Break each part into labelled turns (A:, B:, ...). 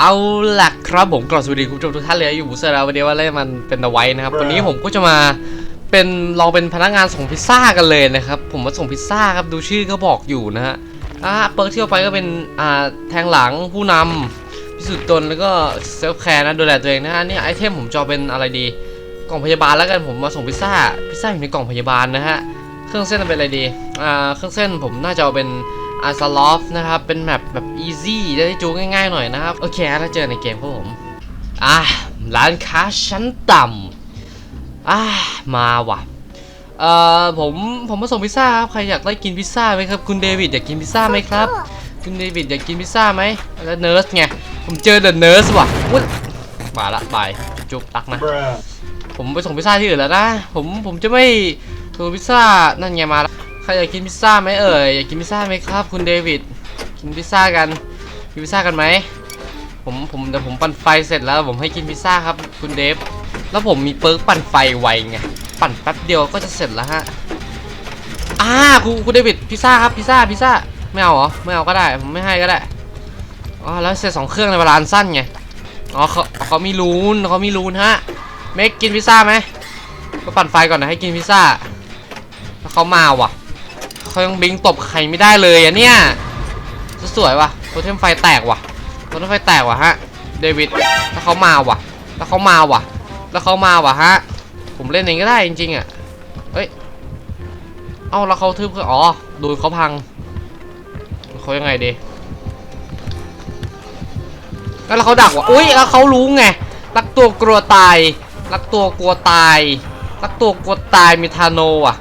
A: เอาล่ะครับผมกราบสวัสดีคุณผู้ชมทุกท่านเลยอยู่บุษราวันนี้ว่าเล่นมันเป็นเอาไว้นะครับวันนี้ผมก็จะมาเป็นลองเป็นพนักงานส่งพิซซ่ากันเลยนะครับผมมาส่งพิซซ่าครับดูชื่อก็บอกอยู่นะฮะอ่าเปิร์กที่เอาไปก็เป็นอ่าแทงหลังผู้นำพิสูจน์ตนแล้วก็เซลฟ์แคร์นะดูแลตัวเองนะฮะนี่ไอเทมผมจะเอาเป็นอะไรดี กล่องพยาบาลแล้วกันผมมาส่งพิซซ่าพิซซ่าอยู่ในกล่องพยาบาลนะฮะเครื่องเส้นเป็นอะไรดีอ่าเครื่องเส้นผมน่าจะเอาเป็น อาซาลอฟนะครับ เป็นแบบแบบอีซี่ได้จูง่ายๆหน่อยนะครับ โอเคแล้วเจอในเกมครับผม อะ ร้านค้าชั้นต่ำอะ มาว่ะ เอ่อ ผมผมมาส่งพิซซ่าครับ ใครอยากได้กินพิซซ่าไหมครับ คุณเดวิดอยากกินพิซซ่าไหมครับ คุณเดวิดอยากกินพิซซ่าไหมแล้วเนิร์สไง ผมเจอเดอะเนิร์สว่ะอุ๊ยมาละบายจุ๊บตักนะ
B: Bruh.
A: ผมไปส่งพิซซ่าที่อื่นแล้วนะ ผมผมจะไม่ส่งพิซซ่านั่นไงมาแล้วใครอยากกินพิซซ่าไหมเอ่ยอยากกินพิซซ่าไหมครับ คุณเดวิดกินพิซซ่ากันกินพิซซ่ากันไหมผมผมเดี๋ยวผมปั่นไฟเสร็จแล้วผมให้กินพิซซ่าครับ คุณเดฟ แล้วผมมีเปิร์กปั่นไฟไวไงปั่นแป๊บเดียวก็จะเสร็จแล้วฮะอ่าคุณคุณเดวิดพิซซ่าครับพิซซ่าพิซซ่าไม่เอาเหรอไม่เอาก็ได้ผมไม่ให้ก็ได้อ๋อแล้วเสร็จสองเครื่องในเวลาสั้นไงอ๋อเขาเขามีรูนเขามีรูนฮะเมกกินพิซซ่าไหมก็ปั่นไฟก่อนนะให้กินพิซซ่าแล้วเขามาว่ะ เขายังบิงตบใครไม่ได้เลยอะเนี่ยสวยว่ะโทเทมไฟแตกว่ะโทเทมไฟแตกว่ะฮะเดวิดแล้วเขามาว่ะแล้วเขามาว่ะแล้วเขามาว่ะฮะผมเล่นเองก็ได้จริงๆอะเอ้ยเอ้าแล้วเขาทึบคืออ๋อดูเขาพังเขายังไงดีแล้วเขาดักว่ะอุ้ยแล้วเขารู้ไงรักตัวกลัวตายรักตัวกลัวตายรักตัวกลัวตายมีทาโนอะ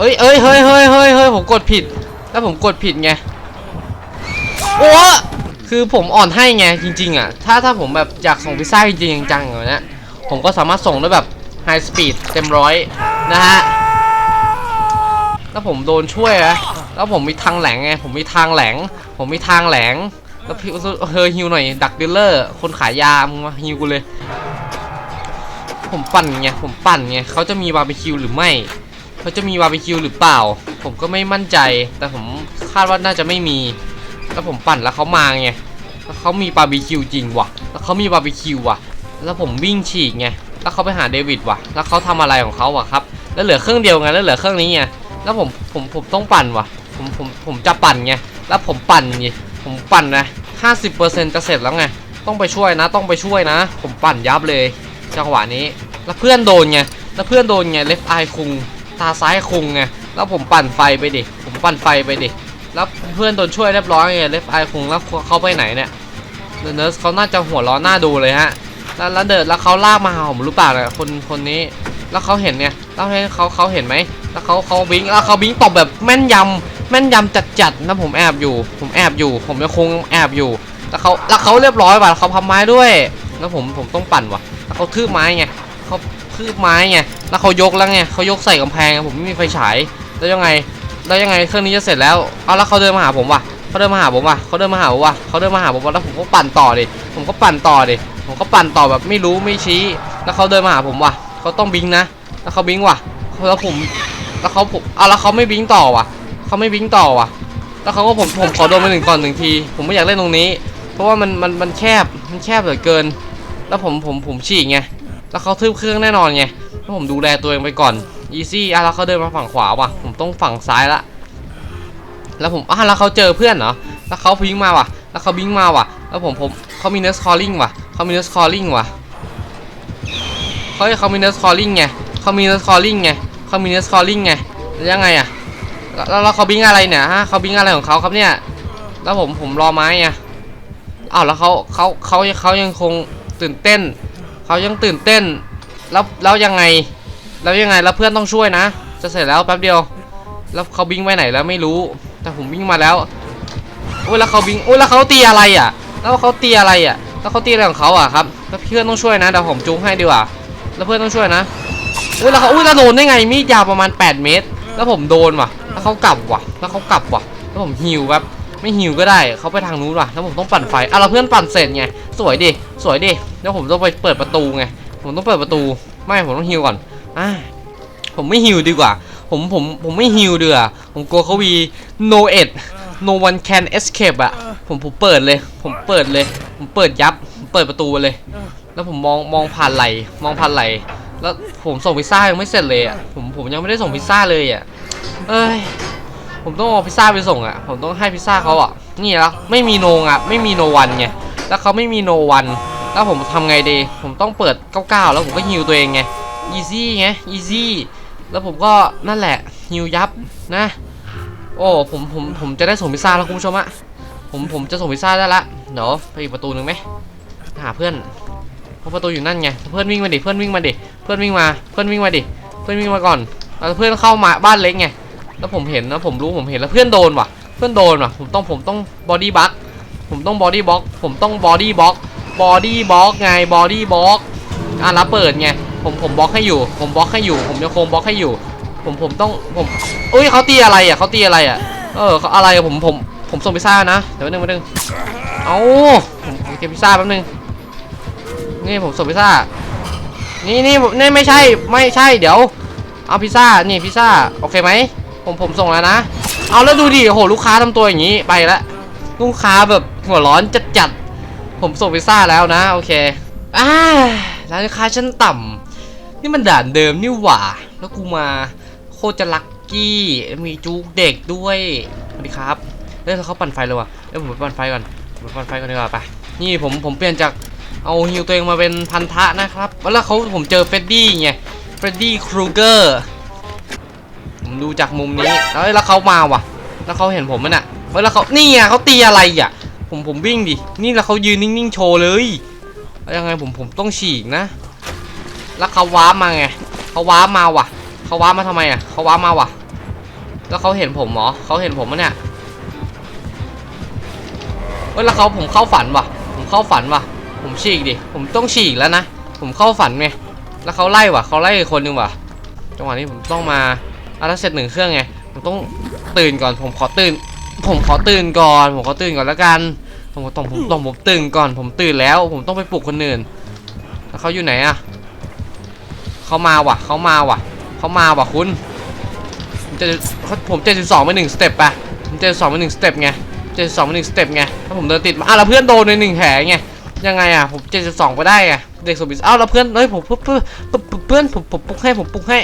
A: เอ้ยเอ้ยเฮ้ยเฮ้ยเฮ้ยเฮ้ยผมกดผิด แล้วผมกดผิดไงโอ้คือผมอ่อนให้ไงจริง ๆอะถ้าถ้าผมแบบอยากส่งพิซซ่าจริงๆจังๆอย่างเนี้ยผมก็สามารถส่งได้แบบไฮสปีดเต็มร้อยนะฮะแล้วผมโดนช่วยนะแล้วผมมีทางแหลงไงผมมีทางแหลง ผมมีทางแหลงแล้วพี่เฮอฮิวหน่อยดักดิลเลอร์ คนขายยามึงมาฮิวกูเลย ผมปั่นไงผมปั่นไงเขาจะมีบาร์บีคิวหรือไม่ เขาจะมีบาร์บีคิวหรือเปล่า ผมก็ไม่มั่นใจ แต่ผมคาดว่าน่าจะไม่มี แล้วผมปั่นแล้วเขามาไงแล้วเขามีบาร์บีคิวจริงว่ะ แล้วเขามีบาร์บีคิวว่ะ แล้วผมวิ่งฉีกไง แล้วเขาไปหาเดวิดว่ะ แล้วเขาทำอะไรของเขาวะครับ แล้วเหลือเครื่องเดียวไง แล้วเหลือเครื่องนี้ไง แล้วผมผมผมต้องปั่นว่ะ ผมผมผมจะปั่นไง แล้วผมปั่นไง ผมปั่นนะ50%จะเสร็จแล้วไง ต้องไปช่วยนะ ต้องไปช่วยนะ ผมปั่นยับเลย จังหวะนี้ แล้วเพื่อนโดนไง แล้วเพื่อนโดนไง เลฟไอคุง ตาซ้ายคงไงแล้วผมปั่นไฟไปดิผมปั่นไฟไปดิแล้วเพื่อนโดนช่วยเรียบร้อยไงเลฟไอคงแล้วเขาไปไหนเนี่ยเดอะเนสเขาน่าจะหัวร้อนหน้าดูเลยฮะแล้วแล้วเดินแล้วเขาลากมาหาผมรือเปล่าเนี่ยคนคนนี้ แล้วเขาเห็นเนี่ยแล้วให้เขาเขาเห็นไหมแล้วเขาเขาบิงแล้วเขาบิงตบแบบแม่นยำแม่นยำจัดจัดๆนะผมแอบอยู่ ผมแอบอยู่ ผมยังคงแอบอยู่แล้วเขาแล้วเขาเรียบร้อยว่ะเขาพับไม้ด้วยแล้วผมผมต้องปั่นว่ะแล้วเขาทืบไม้ไง เขาทืบไม้ไงแล้วเขายกแล้วไงเขายกใส่กำแพงผมไม่มีไฟฉายแล้วยังไงแล้วยังไงเครื่องนี้จะเสร็จแล้วเอาแล้วเขาเดินมาหาผมว่ะเขาเดินมาหาผมว่ะเขาเดินมาหาผมว่ะเขาเดินมาหาผมว่ะแล้วผมก็ปั่นต่อดิผมก็ปั่นต่อดิผมก็ปั่นต่อแบบไม่รู้ไม่ชี้ แล้วเขาเดินมาหาผมว่ะเขาต้องบิงนะแล้วเขาบิงว่ะแล้วผมแล้วเขาผมเอาแล้วเขาไม่บิงต่อว่ะเขาไม่บิงต่อว่ะแล้วเขาก็ผมผมขอโดนไปหนึ่งก่อนหนึ่งที ผมไม่อยากเล่นตรงนี้ เพราะว่ามันมันมันแคบมันแคบเหลือเกิน แล้วผมผมผมฉีกไง แล้วเขาทึบเครื่องแน่นอนไงแล้วผมดูแลตัวเองไปก่อนอีซี่อะแล้วเขาเดินมาฝั่งขวาว่ะ ผมต้องฝั่งซ้ายละแล้วผมอะแล้วเขาเจอเพื่อนเหรอแล้วเขาบิงมาว่ะ แล้วเขาบิงมาว่ะ แล้วผมผมเขามีเนสคอลลิงว่ะเขามีเนสคอลลิงว่ะเขาเขามีเนสคอลลิงไงเขามีเนสคอลลิงไงเขามีเนสคอลลิงไงแล้วยังไงอะแล้วแล้วแล้วเขาบิงอะไรเนี่ยฮะเขาบิงอะไรของเขาครับเนี่ยแล้วผมผมรอไม้ไงอ้าวแล้วเขาเขาเขาเขายังคงตื่นเต้น เขายังตื่นเต้น แล้วแล้วยังไง แล้วยังไง แล้วเพื่อนต้องช่วยนะ จะเสร็จแล้วแป๊บเดียว แล้วเขาบิงไปไหนแล้วไม่รู้ แต่ผมวิ่งมาแล้ว โอ้ยแล้วเขาบิงโอ้ยแล้วเขาตีอะไรอะ แล้วเขาตีอะไรอะ แล้วเขาตีอะไรของเขาอะครับ แล้วเพื่อนต้องช่วยนะเดี๋ยวผมจูงให้ดีกว่า แล้วเพื่อนต้องช่วยนะอุ้ยแล้วเขาอุ้ยแล้วโดนได้ไง มีดยาวประมาณ 8 เมตร แล้วผมโดนว่ะ แล้วเขากลับว่ะ แล้วเขากลับว่ะ แล้วผมฮิวแบบไม่ฮิวก็ได้ เขาไปทางนู้นว่ะ แล้วผมต้องปั่นไฟอะแล้วเพื่อนปั่นเสร็จไง สวยดิ สวยดิ แล้วผมต้องไปเปิดประตูไง ผมต้องเปิดประตู ไม่ ผมต้องฮิวก่อน อ่า ผมไม่ฮิวดีกว่า ผม ผม ผมไม่ฮิวเดือผมกลัวเขาวีโนเอ็ด no one can escape อะผม ผมเปิดเลย ผมเปิดเลย ผมเปิดยับ ผมเปิดประตูเลย แล้วผมมอง มองผ่านไหล มองผ่านไหล แล้วผมส่งพิซซ่ายังไม่เสร็จเลยอะผม ผมยังไม่ได้ส่งพิซซ่าเลยอะเอ้ย ผมต้องเอาพิซซ่าไปส่งอะผมต้องให้พิซซ่าเขาอะนี่แล้ว ไม่มีโนอะไม่มีโนวันไง แล้วเขาไม่มีโนวัน แล้วผมทำไงดี ผมต้องเปิด 99 แล้วผมก็ฮิวตัวเองไง อีซี่ไง อีซี่ แล้วผมก็นั่นแหละฮิวยับนะ โอ้ ผม ผม ผมจะได้ส่งพิซซ่าแล้วคุณผู้ชมอะผม ผมจะส่งพิซซ่าได้ละ เดี๋ยวไปอีกประตูหนึ่งไหม หาเพื่อน เพราะประตูอยู่นั่นไง เพื่อนวิ่งมาดิ เพื่อนวิ่งมาดิ เพื่อนวิ่งมา เพื่อนวิ่งมาดิ เพื่อนวิ่งมาก่อนแล้วเพื่อนเข้ามาบ้านเล็กไง แล้วผมเห็นนะผมรู้ ผมเห็นแล้วเพื่อนโดนว่ะ เพื่อนโดนว่ะ ผมต้อง ผมต้องบอดี้บัคผมต้องบอดี้บ็อก ผมต้องบอดี้บ็อก บอดี้บล็อกไงบอดี้บล็อกอะแล้วเปิดไงผมผมบล็อกให้อยู่ ผมบล็อกให้อยู่ ผมยังคงบล็อกให้อยู่ ผมผมต้องผมอุ้ยเขาตีอะไรอะเขาตีอะไรอะเออเขาอะไรอะผมผมผมส่งพิซซ่านะเดี๋ยวนึงแป๊บนึงเอาผมเก็บพิซซ่าแป๊บนึงนี่ผมส่งพิซซ่านี่นี่นี่ไม่ใช่ไม่ใช่เดี๋ยว เอาพิซซ่านี่พิซซ่าโอเคไหมผมผมส่งแล้วนะ เอาแล้วดูดิโหลูกค้าทำตัวอย่างนี้ไปละลูกค้าแบบหัวร้อนจัดจัด ผมส่งพิซซ่าแล้วนะ โอเคอ่าร้านค้าชั้นต่ำนี่มันด่านเดิมนี่หว่า แล้วกูมาโคตรจะลักกี้ มีจูกเด็กด้วยสวัสดีครับเอ้ยเขาปั่นไฟเลยว่ะเอ้ยผมไปปั่นไฟก่อนผมปั่นไฟก่อนดีกว่าไป นี่ผมผมเปลี่ยนจากเอาฮิวตัวเองมาเป็นพันธะนะครับแล้วเขาผมเจอเฟรดดี้ไงเฟรดดี้ครูเกอร์ผมดูจากมุมนี้แล้วแล้วเขามาว่ะ แล้วเขาเห็นผมมันอะแล้วเขานี่อะเขาตีอะไรอะ ผมผมวิ่งดิ นี่แล้วเขายืนนิ่งๆโชว์เลยแล้วยังไงผมผมต้องฉีกนะ แล้วเขาว้ามาไงเขาว้ามาว่ะเขาว้ามาทำไมอะเขาว้ามาว่ะ แล้วเขาเห็นผมเหรอเขาเห็นผมมั้เนี่ยเฮ้ยแล้วเขาผมเข้าฝันว่ะ ผมเข้าฝันว่ะ ผมฉีกดิ ผมต้องฉีกแล้วนะ ผมเข้าฝันไง แล้วเขาไล่ว่ะเขาไล่คนนึงว่ะ จังหวะนี้ผมต้องมาอะถ้าเสร็จหนึ่งเครื่องไง ผมต้องตื่นก่อน ผมขอตื่น ผมขอตื่นก่อน ผมขอตื่นก่อนแล้วกันผมต้องผมต้องผมตื่นก่อน ผมตื่นแล้ว ผมต้องไปปลุกคนอื่นแล้วเขาอยู่ไหนอะเขามาว่ะเขามาว่ะเขามาว่ะคุณจะผมเจ็ดสิบสองไปหนึ่งสเต็ปไปผมเจ็ดสิบสองไปหนึ่งสเต็ปไงเจ็ดสิบสองไปหนึ่งสเต็ปไงถ้าผมเดินติดมาอะแล้วเพื่อนโดนในหนึ่งแผลไงยังไงอะผมเจ็ดสิบสองไปได้ไงเด็กสมิสอ้าวแล้วเพื่อนเฮ้ยผมเพื่อนเพื่อนเพื่อนผมผมปลุกให้ผมปลุกให้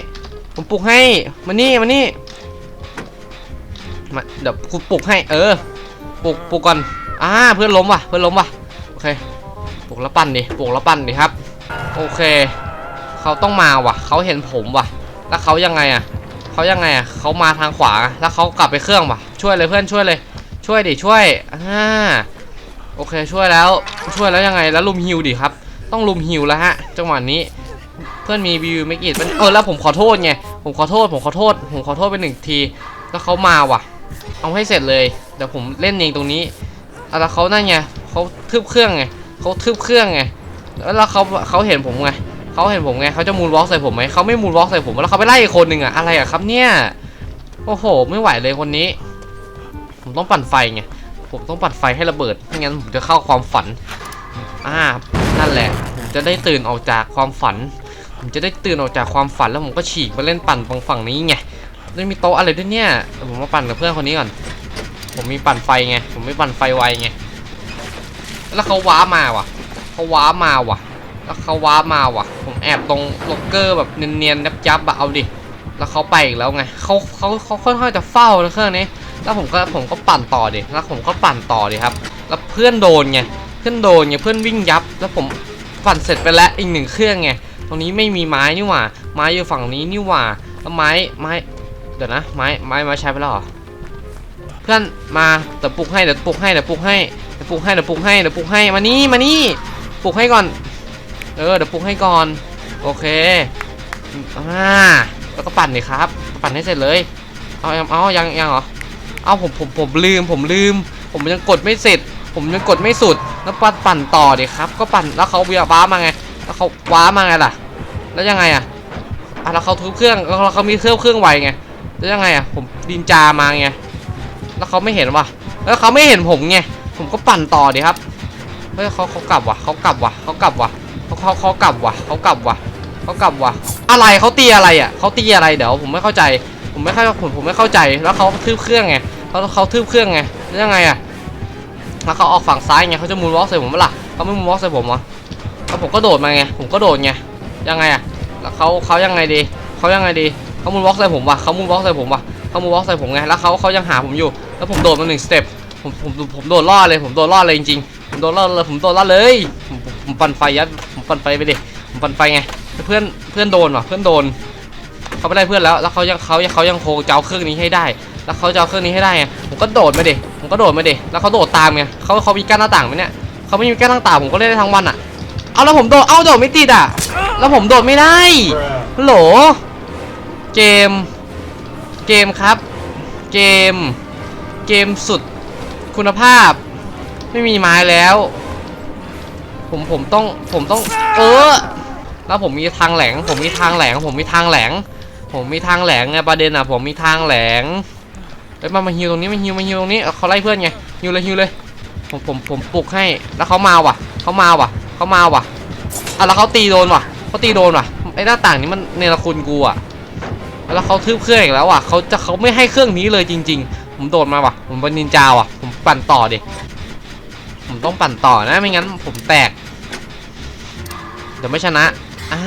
A: ผมปลุกให้ มานี่มานี่ มาเดี๋ยวกูปลุกให้ เออปลุกปลุกก่อนอ่าเพื่อนล้มว่ะเพื่อนล้มว่ะโอเคปลุกแล้วปั้นดิปลุกแล้วปั้นดิครับ โอเค เขาต้องมาว่ะ เขาเห็นผมว่ะ แล้วเขายังไงอะเขายังไงอะเขามาทางขวา แล้วเขากลับไปเครื่องป่ะ ช่วยเลยเพื่อนช่วยเลย ช่วยดิช่วยอ่าโอเคช่วยแล้วช่วยแล้วยังไงแล้วลุมฮิวดิครับ ต้องลุมฮิวแล้วฮะจังหวะนี้เพื่อนมีวิวไม่กี่เออแล้วผมขอโทษไงผมขอโทษผมขอโทษผมขอโทษไปหนึ่งที แล้วเขามาว่ะ เอาให้เสร็จเลยเดี๋ยวผมเล่นเองตรงนี้อะแล้วเขานั่นไงเขาทึบเครื่องไงเขาทึบเครื่องไงแล้วเขาเขาเห็นผมไงเขาเห็นผมไงเขาจะมูนวอล์กใส่ผมไหมเขาไม่มูนวอล์กใส่ผมแล้วเขาไปไล่อีกคนหนึ่งอะอะไรอะครับเนี่ยโอ้โห ไม่ไหวเลยคนนี้ ผมต้องปั่นไฟไงผมต้องปั่นไฟให้ระเบิดไม่งั้นผมจะเข้าความฝันอ่านั่นแหละ ผมจะได้ตื่นออกจากความฝัน ผมจะได้ตื่นออกจากความฝันแล้วผมก็ฉีกมาเล่นปั่นตรงฝั่งนี้ไง ไม่มีโต๊ะอะไรด้วยเนี่ยผมมาปั่นกับเพื่อนคนนี้ก่อน ผมมีปั่นไฟไง ผมไม่ปั่นไฟไวไง แล้วเขาว้ามาว่ะเขาว้ามาว่ะ แล้วเขาว้ามาว่ะ ผมแอบตรงล็อกเกอร์แบบเนียนๆยับๆอะเอาดิ แล้วเขาไปอีกแล้วไงเขาเขาเขาค่อนข้างจะเฝ้าเครื่องนี้ แล้วผมก็ผมก็ปั่นต่อดิ แล้วผมก็ปั่นต่อดิครับ แล้วเพื่อนโดนไง เพื่อนโดนไง เพื่อนวิ่งยับ แล้วผมปั่นเสร็จไปแล้วอีกหนึ่งเครื่องไง ตรงนี้ไม่มีไม้นี่หว่า ไม้อยู่ฝั่งนี้นี่หว่าแล้วไม้ไม้ เดี๋ยวนะไม้ไม้ไม้ใช้ไปแล้วเหรอเพื่อนมาเดี๋ยวปลุกให้เดี๋ยวปลุกให้เดี๋ยวปลุกให้เดี๋ยวปลุกให้เดี๋ยวปลุกให้เดี๋ยวปลุกให้มานี่มานี่ปลุกให้ก่อน เออเดี๋ยวปลุกให้ก่อนโอเคอ่าแล้วก็ปั่นดิครับ ปั่นให้เสร็จเลยเอาเอาเอายังยังเหรอเอาผมผมผมลืมผมลืม ผมยังกดไม่เสร็จ ผมยังกดไม่สุดแล้วปั่นปั่นต่อดิครับ ก็ปั่นแล้วเขาเวียบ้ามาไง แล้วเขาว้ามาไงล่ะ แล้วยังไงอะอะแล้วเขาทุบเครื่องแล้วเขามีเครื่องเครื่องไวไง แล้วยังไงอะผมดินจามาไงแล้วเขาไม่เห็นว่ะแล้วเขาไม่เห็นผมไงผมก็ปั่นต่อดิครับเฮ้ยเขาเขากลับว่ะเขากลับว่ะเขากลับว่ะเขาเขาเขากลับว่ะเขากลับว่ะเขากลับว่ะอะไรเขาตีอะไรอะเขาตีอะไรเดี๋ยวผมไม่เข้าใจ ผมไม่เข้าผมผมไม่เข้าใจแล้วเขาทืบเครื่องไงเขาเขาทืบเครื่องไงแล้วยังไงอะแล้วเขาออกฝั่งซ้ายไงเขาจะมูนวอล์กใส่ผมเปะล่าเขาไม่มูนวอล์กใส่ผมเหรอแล้วผมก็โดดมาไงผมก็โดดไงยังไงอะแล้วเขาเขายังไงดีเขายังไงดี เขามูนวอล์กใส่ผมว่ะเขามูนวอล์กใส่ผมว่ะเขามูนวอล์กใส่ผมไงแล้วเขาเขายังหาผมอยู่ แล้วผมโดดมาหนึ่งสเต็ปผมผมผมโดดรอดเลยผมโดดรอดเลยจริงๆผมโดดรอดเลยผมโดดรอดเลยผมผมปั่นไฟยัดผมปั่นไฟไปดิผมปั่นไฟไงเพื่อนเพื่อนโดนว่ะเพื่อนโดนเขาไม่ได้เพื่อนแล้วแล้วเขายังเขาเขายังโคจะเอาเครื่องนี้ให้ได้ แล้วเขาจะเอาเครื่องนี้ให้ได้ไงผมก็โดดมาดิผมก็โดดมาดิแล้วเขาโดดตามไงเขาเขามีกั้นหน้าต่างไหมเนี่ยเขาไม่มีกั้นหน้าต่างผมก็เล่นได้ทั้งวันอะเอาแล้วผมโดดเอาโดดไม่ติดอะแล้วผมโดดไม่ได้โหล เกม เกมครับ เกม เกมสุด คุณภาพ ไม่มีไม้แล้ว ผมผมต้องผมต้อง เออ แล้วผมมีทางแหลง ผมมีทางแหลง ผมมีทางแหลง ผมมีทางแหลงไงประเด็นอะ ผมมีทางแหลงเอ้ยมามาฮิวตรงนี้มาฮิวมาฮิวตรงนี้เอาเขาไล่เพื่อนไงฮิวเลยฮิวเลย ผมผมผมปลุกให้แล้วเขามาว่ะเขามาว่ะเขามาว่ะอะแล้วเขาตีโดนว่ะเขาตีโดนว่ะไอ้หน้าต่างนี้มันเนรคุณกูอะ แล้วเขาทึบเครื่องอีกแล้วอะเขาจะเขาไม่ให้เครื่องนี้เลยจริง ๆ ผมโดดมาว่ะ ผมเป็นนินจาว่ะ ผมปั่นต่อดิผมต้องปั่นต่อนะไม่งั้นผมแตกเดี๋ยวไม่ชนะอ่า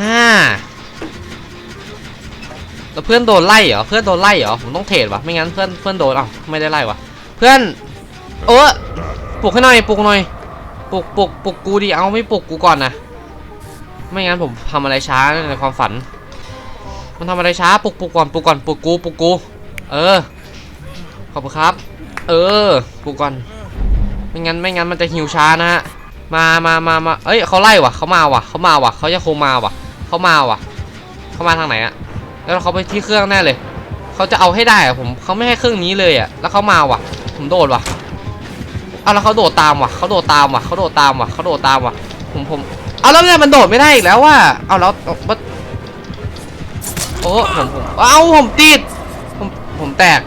A: แล้วเพื่อนโดนไล่เหรอเพื่อนโดนไล่เหรอผมต้องเทรดวะไม่งั้นเพื่อนเพื่อนโดนอ้าวไม่ได้ไล่วะเพื่อนเออปลุกให้หน่อยปลุกหน่อยปลุกปลุกปลุกกูดิเอาไม่ปลุกกูก่อนนะไม่งั้นผมทำอะไรช้าในความฝัน มันทำอะไรช้าปลุกปลุกก่อนปลุกก่อนปลุกกูปลุกกูเออขอบคุณครับ เออปลุกก่อนไม่งั้นไม่งั้นมันจะหิวช้านะฮะมามามามาเอ้ยเขาไล่ว่ะเขามาว่ะเขามาว่ะเขาจะคงมาว่ะเขามาว่ะเขามาทางไหนอะแล้วเขาไปที่เครื่องแน่เลยเขาจะเอาให้ได้อะผมเขาไม่ให้เครื่องนี้เลยอะแล้วเขามาว่ะ ผมโดดว่ะเอาแล้วเขาโดดตามว่ะเขาโดดตามว่ะเขาโดดตามว่ะเขาโดดตามว่ะผมผมเอาแล้วเนี่ยมันโดดไม่ได้อีกแล้วว่ะเอาแล้วเอา โอ้ผมผมเอ้าผมติดผมผมแตก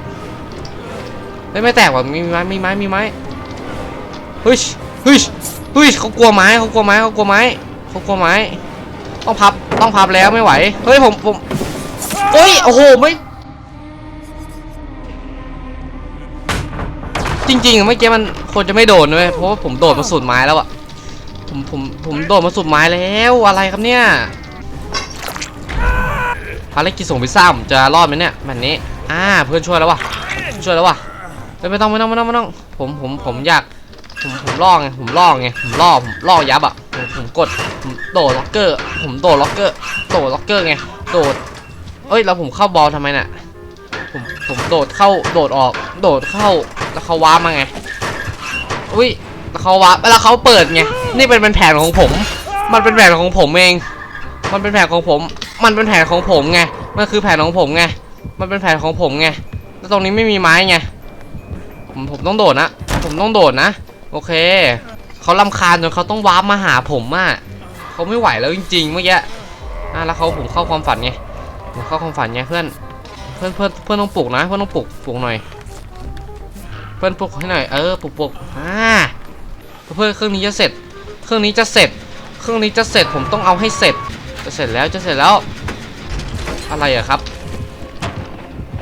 A: ไม่ไม่แตกว่ะมีไม้มีไม้มีไม้เฮ้ยเฮ้ยเฮ้ยเขากลัวไม้เขากลัวไม้เขากลัวไม้เขากลัวไม้ ต้องพับต้องพับแล้วไม่ไหวเฮ้ยผมผมโอ้ยโอ้โหไม่จริงๆเมื่อกี้มันควรจะไม่โดนเลยเพราะว่าผมโดดมาสุดไม้แล้วอะผมผมผมโดดมาสุดไม้แล้วอะไรครับเนี่ย ภารกิจส่งพิซซ่าผมจะรอดไหมเนี่ยแบบนี้ อ่าเพื่อนช่วยแล้ววะช่วยแล้ววะไม่ต้องไม่ต้องไม่ต้องไม่ต้อง ผมผมผมอยากผมผมล่อไงผมล่อไงผมล่อผมล่อยับอะผมผมกดผมโดดล็อกเกอร์ ผมโดดล็อกเกอร์โดดล็อกเกอร์ไงโดดเอ้ยแล้วผมเข้าบอลทำไมน่ะผมผมโดดเข้าโดดออก โดดเข้าแล้วเขาว้ามาไงอุ้ยแล้วเขาว้าแล้วเขาเปิดไงนี่เป็นเป็นแผนของผม มันเป็นแผนของผมเอง มันเป็นแผนของผม มันเป็นแผนของผมไง มันคือแผนของผมไง มันเป็นแผนของผมไง แล้วตรงนี้ไม่มีไม้ไง ผมผมต้องโดดนะ ผมต้องโดดนะ โอเค เขาลำคาญจนเขาต้องวาร์ปมาหาผมอะเขาไม่ไหวแล้วจริงๆเมื่อกี้อะแล้วเขาผมเข้าความฝันไง ผมเข้าความฝันไงเพื่อน เพื่อนเพื่อนเพื่อนต้องปลุกนะ เพื่อนต้องปลุกปลุกหน่อย เพื่อนปลุกให้หน่อย เออปลุกปลุกอ่าเพื่อนเครื่องนี้จะเสร็จ เครื่องนี้จะเสร็จ เครื่องนี้จะเสร็จ ผมต้องเอาให้เสร็จ จะเสร็จแล้วจะเสร็จแล้ว อะไรอะครับ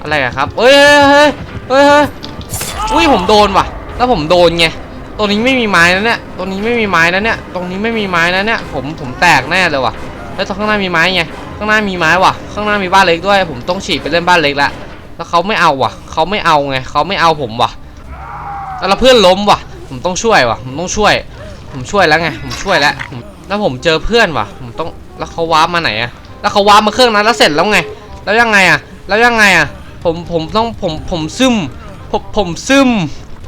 A: อะไรอะครับเอ้ยเฮ้ยเฮ้ยเฮ้ยอุ้ยผมโดนว่ะ แล้วผมโดนไงตรงนี้ไม่มีไม้นะเนี่ยตรงนี้ไม่มีไม้นะเนี่ย ตรงนี้ไม่มีไม้นะเนี่ย ผมผมแตกแน่เลยว่ะ แล้วข้างหน้ามีไม้ไง ข้างหน้ามีไม้ว่ะ ข้างหน้ามีบ้านเล็กด้วย ผมต้องฉีดไปเล่นบ้านเล็กละ แล้วเขาไม่เอาว่ะ เขาไม่เอาไง เขาไม่เอาผมว่ะ แล้วเพื่อนล้มว่ะ ผมต้องช่วยว่ะ ผมต้องช่วย ผมช่วยแล้วไง ผมช่วยแล้ว แล้วผมเจอเพื่อนว่ะ ผมต้อง แล้วเขาว้ามาไหนอะ แล้วเขาวาร์ปมาเครื่องนั้นแล้วเสร็จแล้วไง แล้วยังไงอะแล้วยังไงอะผมผมต้องผมผมซึมผมผมซึม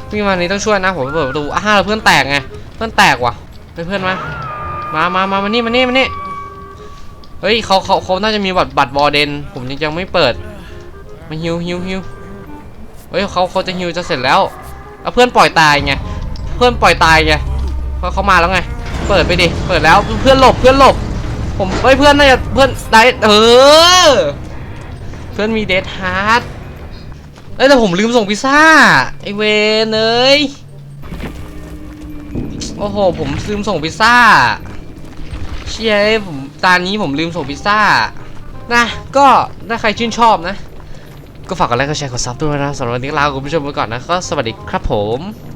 A: พี่มานี้ต้องช่วยนะผมเปิดประตูอ้าวเพื่อนแตกไงเพื่อนแตกว่ะเฮ้ยเพื่อนมามามามามานี่มานี่มานี่เฮ้ยเขาเขาเขาน่าจะมีบัตรบัตรวอร์เดน ผมยังยังไม่เปิดมาฮิวฮิวฮิวเฮ้ยเขาเขาจะฮิวจะเสร็จแล้วเอาเพื่อนปล่อยตายไงเพื่อนปล่อยตายไงเพราะเขามาแล้วไง เปิดไปดิเปิดแล้วเพื่อนหลบเพื่อนหลบ ผมเฮ้ยเพื่อนน่าจะเพื่อนได้เออ เพื่อนมีเดทฮาร์ดเอ้ยแต่ผมลืมส่งพิซซ่าไอเวนเอ้ยโอ้โหผมลืมส่งพิซซ่าเชี่ยเอ้ยผมตอนนี้ผมลืมส่งพิซซ่านะก็ถ้าใครชื่นชอบนะ ก็ฝากกดไลค์กดแชร์กดซับด้วยนะสำหรับวันนี้ลาคุณผู้ชมไปก่อนนะก็สวัสดีครับผม